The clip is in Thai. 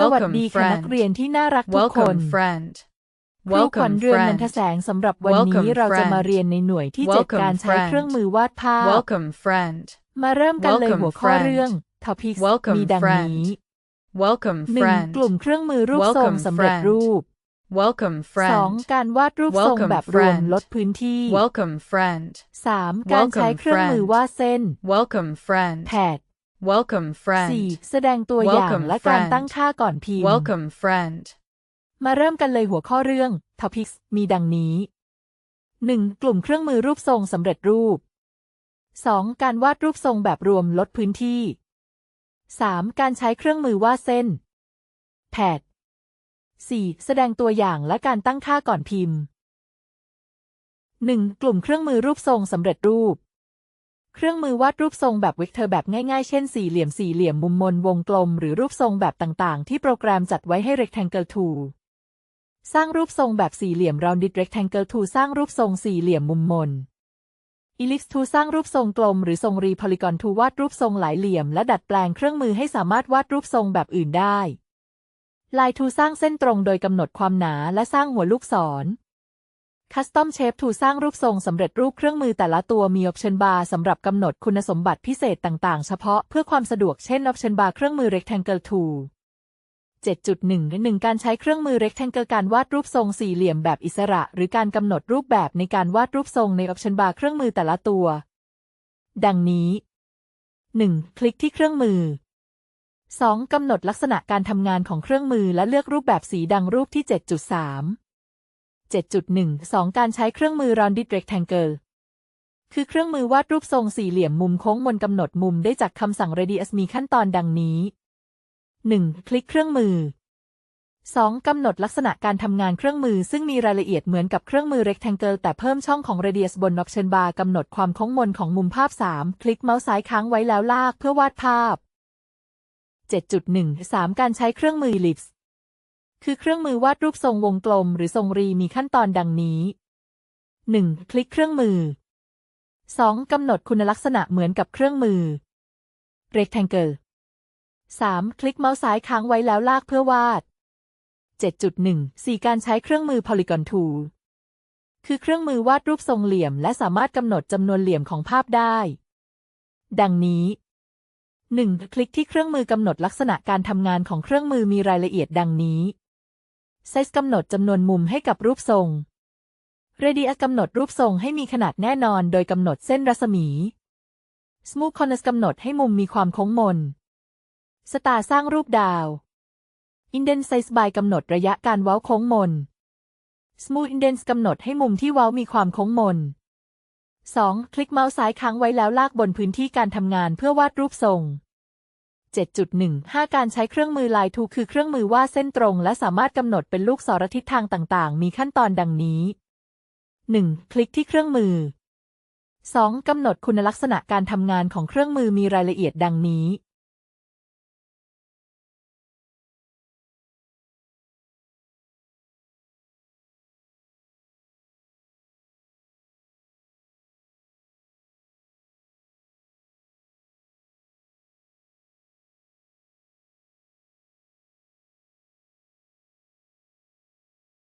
สวัส Welcome, ดีค่ะนัก friend. เรียนที่น่ารักทุกคน Welcome, friend. ครูขวัญ Welcome, เรือนนันท friend. แสงสำหรับวันนี้ Welcome, เราจะมา friend. เรียนในหน่วยที่เจ็ด Welcome, การใช้ friend. เครื่องมือวาดภาพ Welcome, friend. มาเริ่มกันเลย Welcome, หัวข้อ friend. เรื่อง topics Welcome, มีดัง friend. นี้ Welcome, หนึ่ง friend. กลุ่มเครื่องมือรูปทรง Welcome, สำเร็จ friend. รูป Welcome, สอง friend. การวาดรูปทรง Welcome, แบบรวม friend. ลดพื้นที่ Welcome, friend. สามการใช้ Welcome, เครื่องมือ friend. วาดเส้น Welcome, friend. แผด Welcome, สี่ friend. แสดงตัวอย่าง Welcome, และการ friend. ตั้งค่าก่อนพิมพ์ Welcome, friend. มาเริ่มกันเลยหัวข้อเรื่อง topics มีดังนี้ 1. กลุ่มเครื่องมือรูปทรงสำเร็จรูป 2. การวาดรูปทรงแบบรวมลดพื้นที่ 3. การใช้เครื่องมือวาดเส้น แผด 4. แสดงตัวอย่างและการตั้งค่าก่อนพิมพ์ 1. กลุ่มเครื่องมือรูปทรงสำเร็จรูป เครื่องมือวาดรูปทรงแบบเวกเตอร์แบบง่ายๆ เช่นสี่เหลี่ยมสี่เหลี่ยมมุมมนวงกลม หรือรูปทรงแบบต่างๆ ที่โปรแกรมจัดไว้ให้ rectangle tool สร้างรูปทรงแบบสี่เหลี่ยม rounded rectangle tool สร้างรูปทรงสี่เหลี่ยมมุมมน ellipse tool สร้างรูปทรงกลม หรือทรงรี polygon tool วาดรูปทรงหลายเหลี่ยม และดัดแปลงเครื่องมือให้สามารถวาดรูปทรงแบบอื่นได้ line tool สร้างเส้นตรงโดยกำหนดความหนาและสร้างหัวลูกศร Custom Shape Tool สร้างรูปทรงสำเร็จรูปเครื่องมือแต่ละตัวมี Option Bar สำหรับกำหนดคุณสมบัติพิเศษต่างๆ เฉพาะเพื่อความสะดวกเช่น Option Bar เครื่องมือ Rectangle Tool 7.1 1 การใช้เครื่องมือ Rectangle การวาดรูปทรงสี่เหลี่ยมแบบอิสระ หรือการกำหนดรูปแบบในการวาดรูปทรงใน Option Bar เครื่องมือแต่ละตัว ดังนี้ 1. คลิกที่เครื่องมือ 2. กำหนดลักษณะการทำงานของเครื่องมือและเลือกรูปแบบสีดังรูปที่ 7.3 7.1 2 การใช้เครื่องมือ rounded rectangle คือเครื่องมือวาดรูปทรงสี่เหลี่ยมมุมโค้งบนกำหนดมุมได้จากคำสั่ง radius มีขั้นตอนดังนี้ 1. คลิกเครื่องมือ 2. กำหนดลักษณะการทำงานเครื่องมือ ซึ่งมีรายละเอียดเหมือนกับเครื่องมือ rectangle แต่เพิ่มช่องของ radius บน option bar กำหนดความโค้งมนของมุมภาพ 3 คลิกเมาส์ซ้ายค้างไว้แล้วลากเพื่อวาดภาพ 7.1 3 การใช้เครื่องมือ ellipse คือเครื่องมือวาดรูปทรงวงกลมหรือทรงรีมีขั้นตอนดังนี้ 1. คลิกเครื่องมือ 2. กำหนดคุณลักษณะเหมือนกับเครื่องมือ rectangle 3. คลิกเมาส์ซ้ายค้างไว้แล้วลากเพื่อวาด 7.1 4 การใช้เครื่องมือ polygon tool คือเครื่องมือวาดรูปทรงเหลี่ยม และสามารถกำหนดจำนวนเหลี่ยมของภาพได้ ดังนี้ 1. คลิกที่เครื่องมือกำหนดลักษณะการทำงานของเครื่องมือมีรายละเอียดดังนี้ ไซส์กำหนดจำนวนมุมให้กับรูปทรง Radius กำหนดรูปทรงให้มีขนาดแน่นอนโดยกำหนดเส้นรัศมี Smooth Corners กำหนดให้มุมมีความโค้งมน Star สร้างรูปดาว Indent Size by กำหนดระยะการเว้าโค้งมน Smooth Indents กำหนดให้มุมที่เว้ามีความโค้งมน 2. คลิกเมาส์ซ้ายค้างไว้แล้วลากบนพื้นที่การทำงานเพื่อวาดรูปทรง 7.1 5 การใช้เครื่องมือลายทูคือเครื่องมือวาดเส้นตรง และสามารถกำหนดเป็นลูกศรทิศทางต่างๆ มีขั้นตอนดังนี้ 1. คลิกที่เครื่องมือ 2. กำหนดคุณลักษณะการทำงานของเครื่องมือมีรายละเอียดดังนี้